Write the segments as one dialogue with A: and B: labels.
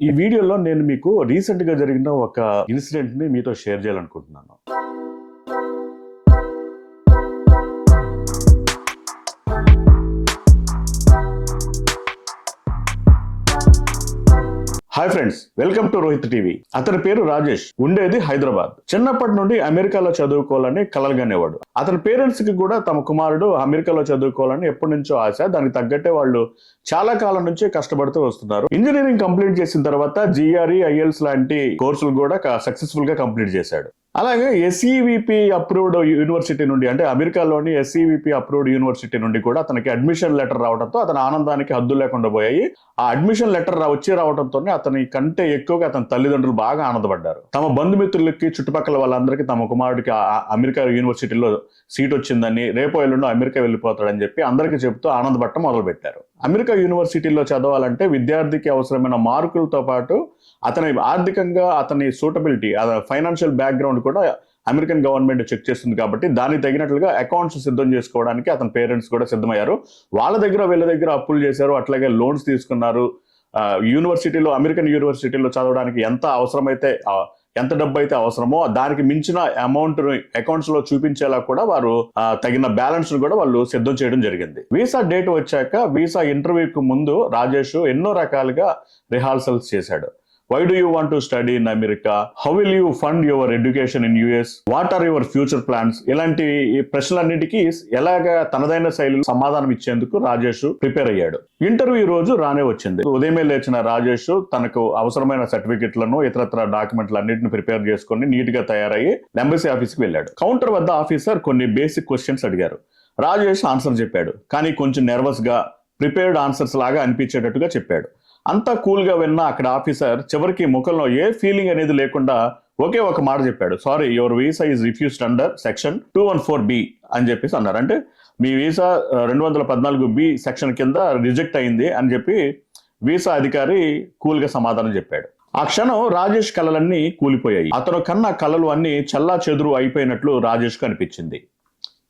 A: ఈ వీడియోలో నేను మీకు రీసెంట్గా జరిగిన ఒక ఇన్సిడెంట్ని మీతో షేర్ చేయాలనుకుంటున్నాను. Hi friends welcome to Rohit TV. అతని పేరు రాజేష్ ఉండేది హైదరాబాద్. చిన్నప్పటి నుండి అమెరికాలో చదువుకోవాలని కలలుగనేవాడు. అతని పేరెంట్స్కి కూడా తమ కుమారుడు అమెరికాలో చదువుకోవాలని ఎప్పటి నుంచో ఆశ దానికి తగ్గట్టే వాళ్ళు చాలా కాలం నుంచి కష్టపడుతూ వస్తున్నారు. ఇంజనీరింగ్ కంప్లీట్ చేసిన తర్వాత జిఆర్ఈ ఐఎల్స్ లాంటి కోర్సులు కూడా సక్సెస్ఫుల్గా కంప్లీట్ చేశాడు. అలాగే ఎస్ఈవిపి అప్రూవ్డ్ యూనివర్సిటీ నుండి అంటే అమెరికాలోని ఎస్ఈవిపి అప్రూవ్డ్ యూనివర్సిటీ నుండి కూడా అతనికి అడ్మిషన్ లెటర్ రావడంతో అతని ఆనందానికి హద్దు లేకుండా పోయాయి. ఆ అడ్మిషన్ లెటర్ రా- వచ్చి రావడంతోనే అతని కంటే ఎక్కువగా అతని తల్లిదండ్రులు బాగా ఆనందపడ్డారు. తమ బంధుమిత్రులకి చుట్టుపక్కల వాళ్ళందరికీ తమ కుమారుడికి అమెరికా యూనివర్సిటీలో సీట్ వచ్చిందని రేపో ఎల్లుండో అమెరికా వెళ్ళిపోతాడని చెప్పి అందరికీ చెబుతూ ఆనందపడటం మొదలుపెట్టారు. అమెరికా యూనివర్సిటీలో చదవాలంటే విద్యార్థికి అవసరమైన మార్కులతో పాటు అతని ఆర్థికంగా అతని సూటబిలిటీ ఫైనాన్షియల్ బ్యాక్గ్రౌండ్ కూడా అమెరికన్ గవర్నమెంట్ చెక్ చేస్తుంది కాబట్టి దానికి తగినట్లుగా అకౌంట్స్ సిద్ధం చేసుకోవడానికి అతని పేరెంట్స్ కూడా సిద్ధమయ్యారు. వాళ్ళ దగ్గర వీళ్ళ దగ్గర అప్పులు చేశారు. అట్లాగే లోన్స్ తీసుకున్నారు. యూనివర్సిటీలో అమెరికన్ యూనివర్సిటీలో చదవడానికి ఎంత అవసరమైతే ఎంత డబ్బు అయితే అవసరమో దానికి మించిన అమౌంట్ అకౌంట్స్లో చూపించేలా కూడా వారు తగిన బ్యాలెన్స్ కూడా వాళ్ళు సిద్ధం చేయడం జరిగింది. వీసా డేట్ వచ్చాక వీసా ఇంటర్వ్యూకి ముందు రాజేష్ ఎన్నో రకాలుగా రిహార్సల్స్ చేశాడు. Why do you want to study in America how will you fund your education in US what are your future plans ఇలాంటి ఈ ప్రశ్నలన్నిటికీ ఎలాగ తనదైన శైలిలో సమాధానం ఇచ్చేందుకు రాజేష్ ప్రిపేర్ అయ్యాడు. ఇంటర్వ్యూ రోజు రానే వచ్చింది. ఉదయమే లేచిన రాజేష్ తనకు అవసరమైన సర్టిఫికెట్లను ఇతరత్ర డాక్యుమెంట్లు అన్నింటిని ప్రిపేర్ చేసుకుని నీట్గా తయారయ్యి ఎంబసీ ఆఫీస్కి వెళ్ళాడు. కౌంటర్ వద్ద ఆఫీసర్ కొన్ని బేసిక్ క్వశ్చన్స్ అడిగారు. రాజేష్ ఆన్సర్ చెప్పాడు. కానీ కొంచెం నెర్వస్గా ప్రిపేర్డ్ ఆన్సర్స్ లాగా అనిపించేటట్టుగా చెప్పాడు. అంతా కూల్గా విన్న అక్కడ ఆఫీసర్ చివరికి ముఖంలో ఏ ఫీలింగ్ అనేది లేకుండా ఒకే ఒక మాట చెప్పాడు. Sorry your visa is refused under section two one four B అని చెప్పేసి అన్నారు. అంటే మీ వీసా రెండు వందల పద్నాలుగు బి సెక్షన్ కింద రిజెక్ట్ అయింది అని చెప్పి వీసా అధికారి కూల్గా సమాధానం చెప్పాడు. ఆ క్షణం రాజేష్ కళలన్నీ కూలిపోయాయి. అతను కన్న కళలు అన్ని చల్లా చెదురు అయిపోయినట్లు రాజేష్ అనిపించింది.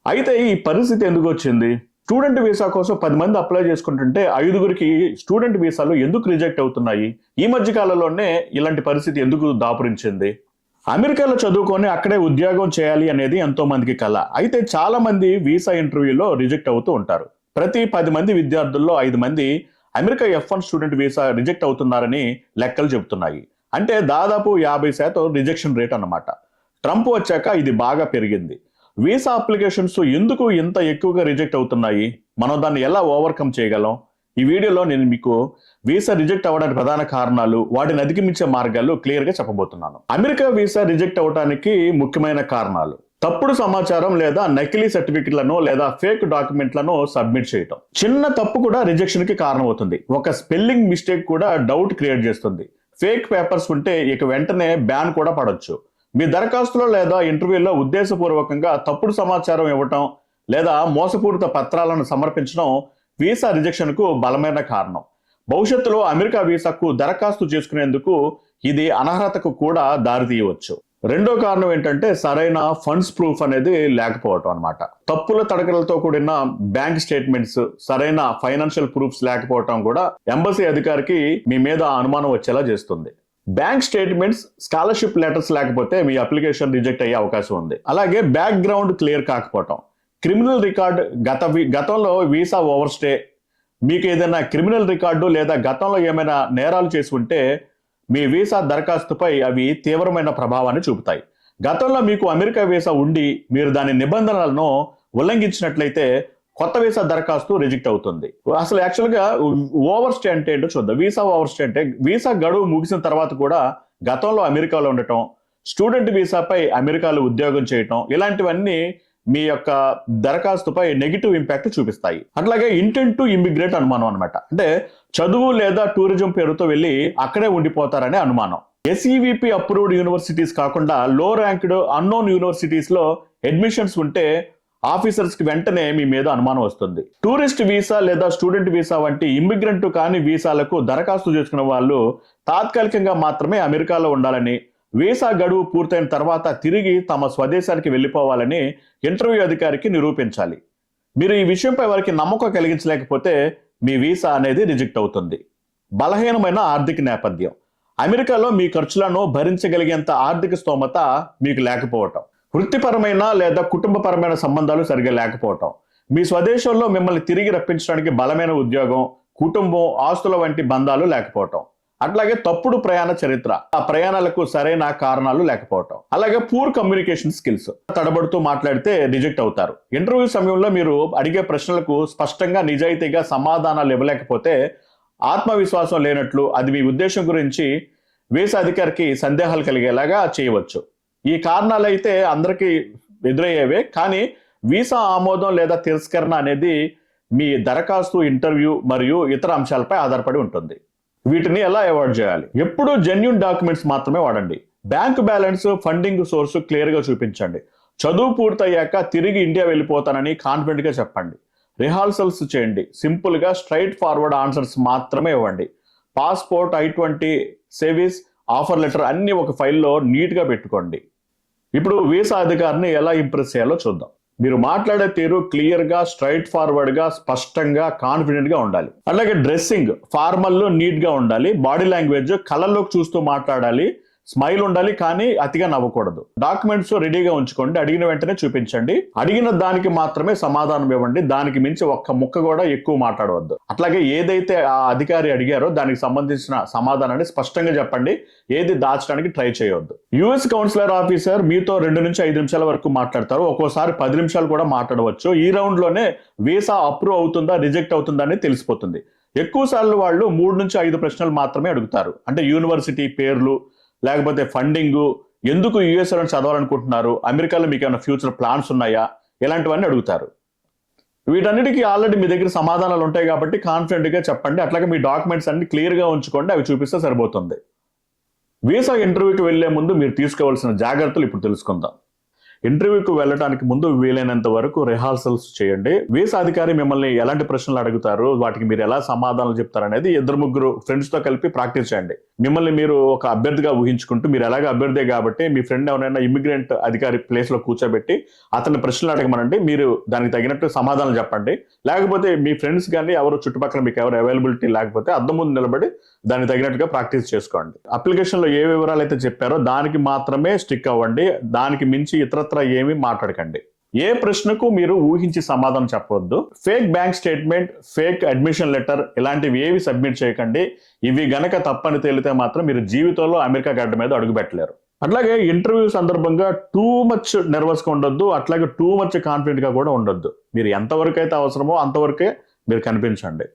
A: అయితే ఈ పరిస్థితి ఎందుకు వచ్చింది? స్టూడెంట్ వీసా కోసం పది మంది అప్లై చేసుకుంటుంటే ఐదుగురికి స్టూడెంట్ వీసాలు ఎందుకు రిజెక్ట్ అవుతున్నాయి? ఈ మధ్య కాలంలోనే ఇలాంటి పరిస్థితి ఎందుకు దాపురించింది? అమెరికాలో చదువుకొని అక్కడే ఉద్యోగం చేయాలి అనేది ఎంతో మందికి కళ అయితే చాలా మంది వీసా ఇంటర్వ్యూలో రిజెక్ట్ అవుతూ ఉంటారు. ప్రతి పది మంది విద్యార్థుల్లో ఐదు మంది America F one student visa reject అవుతున్నారని లెక్కలు చెబుతున్నాయి. అంటే దాదాపు యాభై శాతం రిజెక్షన్ రేట్ అన్నమాట. ట్రంప్ వచ్చాక ఇది బాగా పెరిగింది. వీసా అప్లికేషన్స్ ఎందుకు ఇంత ఎక్కువగా రిజెక్ట్ అవుతున్నాయి? మనం దాన్ని ఎలా ఓవర్కమ్ చేయగలం? ఈ వీడియోలో నేను మీకు వీసా రిజెక్ట్ అవ్వడానికి ప్రధాన కారణాలు వాటిని అధిగమించే మార్గాలు క్లియర్గా చెప్పబోతున్నాను. అమెరికా వీసా రిజెక్ట్ అవ్వడానికి ముఖ్యమైన కారణాలు. తప్పుడు సమాచారం లేదా నకిలీ సర్టిఫికెట్లను లేదా ఫేక్ డాక్యుమెంట్లను సబ్మిట్ చేయటం. చిన్న తప్పు కూడా రిజెక్షన్కి కారణమవుతుంది. ఒక స్పెల్లింగ్ మిస్టేక్ కూడా డౌట్ క్రియేట్ చేస్తుంది. ఫేక్ పేపర్స్ ఉంటే ఇక వెంటనే బ్యాన్ కూడా పడవచ్చు మీ దరఖాస్తులో లేదా ఇంటర్వ్యూలో ఉద్దేశపూర్వకంగా తప్పుడు సమాచారం ఇవ్వటం లేదా మోసపూరిత పత్రాలను సమర్పించడం వీసా రిజెక్షన్కు బలమైన కారణం. భవిష్యత్తులో అమెరికా వీసాకు దరఖాస్తు చేసుకునేందుకు ఇది అనర్హతకు కూడా దారితీయవచ్చు రెండో కారణం ఏంటంటే సరైన ఫండ్స్ ప్రూఫ్ అనేది లేకపోవటం అనమాట తప్పుల తడకలతో కూడిన బ్యాంక్ స్టేట్మెంట్స్ సరైన ఫైనాన్షియల్ ప్రూఫ్స్ లేకపోవటం కూడా ఎంబసీ అధికారికి మీ మీద అనుమానం వచ్చేలా చేస్తుంది. బ్యాంక్ స్టేట్మెంట్స్ స్కాలర్షిప్ లెటర్స్ లేకపోతే మీ అప్లికేషన్ రిజెక్ట్ అయ్యే అవకాశం ఉంది. అలాగే బ్యాక్గ్రౌండ్ క్లియర్ కాకపోవటం. క్రిమినల్ రికార్డ్ గత వి- గతంలో వీసా ఓవర్ స్టే మీకు ఏదైనా క్రిమినల్ రికార్డు లేదా గతంలో ఏమైనా నేరాలు చేసి ఉంటే మీ వీసా దరఖాస్తుపై అవి తీవ్రమైన ప్రభావాన్ని చూపుతాయి. గతంలో మీకు అమెరికా వీసా ఉండి మీరు దాని నిబంధనలను ఉల్లంఘించినట్లయితే కొత్త వీసా దరఖాస్తు రిజెక్ట్ అవుతుంది. అసలు యాక్చువల్గా ఓవర్ స్టే అంటే ఏంటో చూద్దాం. వీసా ఓవర్ స్టే అంటే వీసా గడువు ముగిసిన తర్వాత కూడా గతంలో అమెరికాలో ఉండటం స్టూడెంట్ వీసాపై అమెరికాలో ఉద్యోగం చేయటం ఇలాంటివన్నీ మీ యొక్క దరఖాస్తుపై నెగిటివ్ ఇంపాక్ట్ చూపిస్తాయి. అట్లాగే ఇంటెంట్ టు ఇమిగ్రేట్ అనుమానం అనమాట అంటే చదువు లేదా టూరిజం పేరుతో వెళ్ళి అక్కడే ఉండిపోతారనే అనుమానం. ఎస్ఈవిపి అప్రూవ్డ్ యూనివర్సిటీస్ కాకుండా లో ర్యాంక్డ్ అన్నోన్ యూనివర్సిటీస్లో అడ్మిషన్స్ ఉంటే ఆఫీసర్స్కి వెంటనే మీ మీద అనుమానం వస్తుంది. టూరిస్ట్ వీసా లేదా స్టూడెంట్ వీసా వంటి ఇమ్మిగ్రెంట్ కాని వీసాలకు దరఖాస్తు చేసుకున్న వాళ్ళు తాత్కాలికంగా మాత్రమే అమెరికాలో ఉండాలని వీసా గడువు పూర్తయిన తర్వాత తిరిగి తమ స్వదేశానికి వెళ్ళిపోవాలని ఇంటర్వ్యూ అధికారికి నిరూపించాలి. మీరు ఈ విషయంపై వారికి నమ్మకం కలిగించలేకపోతే మీ వీసా అనేది రిజెక్ట్ అవుతుంది. బలహీనమైన ఆర్థిక నేపథ్యం. అమెరికాలో మీ ఖర్చులను భరించగలిగేంత ఆర్థిక స్తోమత మీకు లేకపోవటం. వృత్తిపరమైన లేదా కుటుంబపరమైన సంబంధాలు సరిగా లేకపోవటం. మీ స్వదేశంలో మిమ్మల్ని తిరిగి రప్పించడానికి బలమైన ఉద్యోగం కుటుంబం ఆస్తుల వంటి బంధాలు లేకపోవటం. అట్లాగే తప్పుడు ప్రయాణ చరిత్ర ఆ ప్రయాణాలకు సరైన కారణాలు లేకపోవటం. అలాగే పూర్ కమ్యూనికేషన్ స్కిల్స్ తడబడుతూ మాట్లాడితే రిజెక్ట్ అవుతారు. ఇంటర్వ్యూ సమయంలో మీరు అడిగే ప్రశ్నలకు స్పష్టంగా నిజాయితీగా సమాధానాలు ఇవ్వలేకపోతే ఆత్మవిశ్వాసం లేనట్లు అది మీ ఉద్దేశం గురించి వీసా అధికారికి సందేహాలు కలిగేలాగా చేయవచ్చు. ఈ కారణాలు అయితే అందరికీ ఎదురయ్యేవే కానీ వీసా ఆమోదం లేదా తిరస్కరణ అనేది మీ దరఖాస్తు ఇంటర్వ్యూ మరియు ఇతర అంశాలపై ఆధారపడి ఉంటుంది. వీటిని ఎలా అవాయిడ్ చేయాలి? ఎప్పుడు జెన్యున్ డాక్యుమెంట్స్ మాత్రమే వాడండి. బ్యాంక్ బ్యాలెన్స్ ఫండింగ్ సోర్స్ క్లియర్గా చూపించండి. చదువు పూర్తయ్యాక తిరిగి ఇండియా వెళ్ళిపోతానని కాన్ఫిడెంట్గా చెప్పండి. రిహార్సల్స్ చేయండి. సింపుల్గా స్ట్రైట్ ఫార్వర్డ్ ఆన్సర్స్ మాత్రమే ఇవ్వండి. Passport I twenty SEVIS offer letter అన్ని ఒక ఫైల్లో నీట్గా పెట్టుకోండి. ఇప్పుడు వీసా అధికారిని ఎలా ఇంప్రెస్ చేయాలో చూద్దాం. మీరు మాట్లాడే తీరు క్లియర్గా స్ట్రైట్ ఫార్వర్డ్గా స్పష్టంగా కాన్ఫిడెంట్గా ఉండాలి. అలాగే డ్రెస్సింగ్ ఫార్మల్లో నీట్గా ఉండాలి. బాడీ లాంగ్వేజ్ కళ్ళలోకి చూస్తూ మాట్లాడాలి. స్మైల్ ఉండాలి కానీ అతిగా నవ్వకూడదు. డాక్యుమెంట్స్ రెడీగా ఉంచుకోండి. అడిగిన వెంటనే చూపించండి. అడిగిన దానికి మాత్రమే సమాధానం ఇవ్వండి. దానికి మించి ఒక్క ముక్క కూడా ఎక్కువ మాట్లాడవద్దు. అట్లాగే ఏదైతే ఆ అధికారి అడిగారో దానికి సంబంధించిన సమాధానాన్ని స్పష్టంగా చెప్పండి. ఏది దాచడానికి ట్రై చేయవద్దు. యుఎస్ కౌన్సిలర్ ఆఫీసర్ మీతో రెండు నుంచి ఐదు నిమిషాల వరకు మాట్లాడతారు. ఒక్కోసారి పది నిమిషాలు కూడా మాట్లాడవచ్చు. ఈ రౌండ్లోనే వీసా అప్రూవ్ అవుతుందా రిజెక్ట్ అవుతుందా అని తెలిసిపోతుంది. ఎక్కువ సార్లు వాళ్ళు మూడు నుంచి ఐదు ప్రశ్నలు మాత్రమే అడుగుతారు. అంటే యూనివర్సిటీ పేర్లు లేకపోతే ఫండింగ్ ఎందుకు యుఎస్లో చదవాలనుకుంటున్నారు? అమెరికాలో మీకు ఏమైనా ఫ్యూచర్ ప్లాన్స్ ఉన్నాయా? ఇలాంటివన్నీ అడుగుతారు. వీటన్నిటికీ ఆల్రెడీ మీ దగ్గర సమాధానాలు ఉంటాయి కాబట్టి కాన్ఫిడెంట్గా చెప్పండి. అట్లాగే మీ డాక్యుమెంట్స్ అన్ని క్లియర్గా ఉంచుకోండి. అవి చూపిస్తే సరిపోతుంది. వీసా ఇంటర్వ్యూకి వెళ్ళే ముందు మీరు తీసుకోవాల్సిన జాగ్రత్తలు ఇప్పుడు తెలుసుకుందాం. ఇంటర్వ్యూకి వెళ్ళడానికి ముందు వీలైనంత వరకు రిహార్సల్స్ చేయండి. వీసా అధికారి మిమ్మల్ని ఎలాంటి ప్రశ్నలు అడుగుతారు? వాటికి మీరు ఎలా సమాధానాలు చెప్తారు అనేది ఇద్దరు ముగ్గురు ఫ్రెండ్స్తో కలిపి ప్రాక్టీస్ చేయండి. మిమ్మల్ని మీరు ఒక అభ్యర్థిగా ఊహించుకుంటూ మీరు ఎలాగ అభ్యర్థి కాబట్టి మీ ఫ్రెండ్ ఎవరైనా ఇమిగ్రెంట్ అధికారి ప్లేస్లో కూర్చోబెట్టి అతని ప్రశ్నలు అడగమనండి. మీరు దానికి తగినట్టు సమాధానం చెప్పండి. లేకపోతే మీ ఫ్రెండ్స్ కానీ ఎవరు చుట్టుపక్కల మీకు ఎవరు అవైలబిలిటీ లేకపోతే అద్దం ముందు నిలబడి దానికి తగినట్టుగా ప్రాక్టీస్ చేసుకోండి. అప్లికేషన్లో ఏ వివరాలు అయితే చెప్పారో దానికి మాత్రమే స్టిక్ అవ్వండి. దానికి మించి ఇతర ఇతరత్ర ఏమి మాట్లాడకండి. ఏ ప్రశ్నకు మీరు ఊహించి సమాధానం చెప్పవద్దు. Fake bank statement fake admission letter ఇలాంటివి ఏవి సబ్మిట్ చేయకండి. ఇవి గనక తప్పని తేలితే మాత్రం మీరు జీవితంలో అమెరికా గడ్డ మీద అడుగుపెట్టలేరు అట్లాగే ఇంటర్వ్యూ సందర్భంగా టూ మచ్ నర్వస్గా ఉండొద్దు. అట్లాగే టూ మచ్ కాన్ఫిడెంట్గా కూడా ఉండొద్దు. మీరు ఎంతవరకు అయితే అవసరమో అంతవరకే మీరు కనిపించండి.